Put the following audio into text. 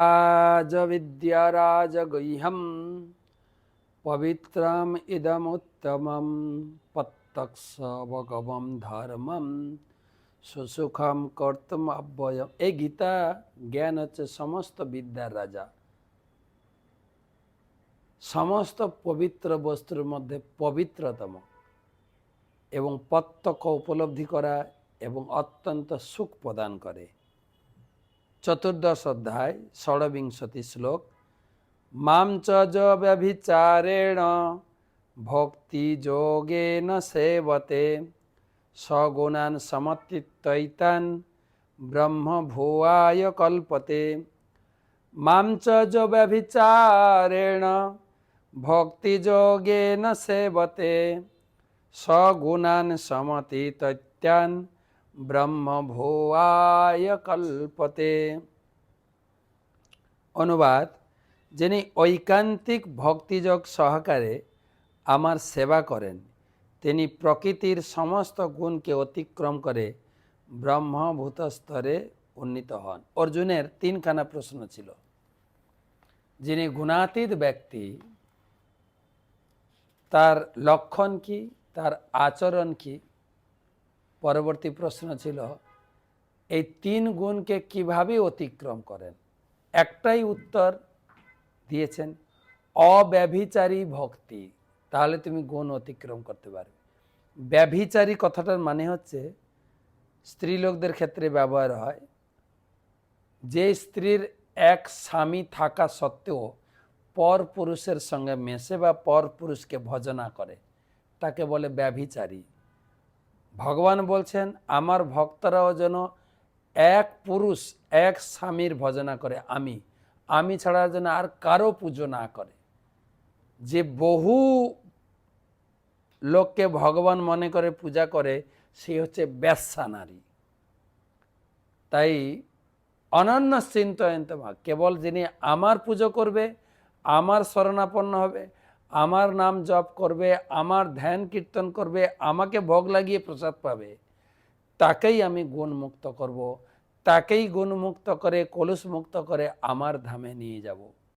राजविद्याराजगह्यं पवित्रम् इदमुत्तमं पत्तक्सवगमं ধর্মম সুসুখম কর্তম অব্যয় এই গীতা জ্ঞান হচ্ছে সমস্ত বিদ্যার রাজা সমস্ত পবিত্র বস্তুর মধ্যে পবিত্রতম এবং প্রত্যক্ষ উপলব্ধি করা এবং অত্যন্ত সুখ প্রদান করে চতুর্দশ অধ্যায়, ষড়বিংশতি শ্লোক। মাম চ ব্যভিচারেণ ভক্তি যোগেন সেবতে। সগুণান সমতিত্বৈতান ব্রহ্ম ভুয়ায় কল্পতে। মাম চ ব্যভিচারেণ ভক্তি যোগেন সেবতে। সগুণান সমতিত্যান ব্রহ্ম ভুয়ায় কল্পতে। অনুবাদ, যিনি ঐকান্তিক ভক্তিযোগ সহকারে আমার সেবা করেন, তিনি প্রকৃতির সমস্ত গুণকে অতিক্রম করে ব্রহ্মভূত স্তরে উন্নীত হন। অর্জুনের তিনখানা প্রশ্ন ছিল। যিনি গুণাতীত ব্যক্তি, তার লক্ষণ কি, তার আচরণ কি পরবর্তী প্রশ্ন ছিল, এই তিন গুণকে কীভাবে অতিক্রম করেন? একটাই উত্তর দিয়েছেন, অব্যভিচারী ভক্তি। তাহলে তুমি গুণ অতিক্রম করতে পারবে। ব্যভিচারী কথাটার মানে হচ্ছে, স্ত্রীলোকদের ক্ষেত্রে ব্যবহার হয়, যে স্ত্রীর এক স্বামী থাকা সত্ত্বেও পর পুরুষের সঙ্গে মেশে বা পর পুরুষকে ভজনা করে, তাকে বলে ব্যভিচারী। ভগবান বলছেন, আমার ভক্তরাও যেন এক পুরুষ, এক স্বামীর ভজনা করে, আমি। আমি ছাড়া যেন আর কারও পুজো না করে। যে বহু লোককে ভগবান মনে করে পূজা করে, সে হচ্ছে ব্যবসা নারী। তাই অনন্য চিন্তয়ন্তমা কেবল যিনি আমার পুজো করবে, আমার শরণাপন্ন হবে আমার নাম জপ করবে, আমার ধ্যান কীর্তন করবে, আমাকে ভোগ লাগিয়ে প্রসাদ পাবে, তাকেই আমি গুণমুক্ত করব, তাকেই গুণমুক্ত করে কলুষ মুক্ত করে আমার ধামে নিয়ে যাব।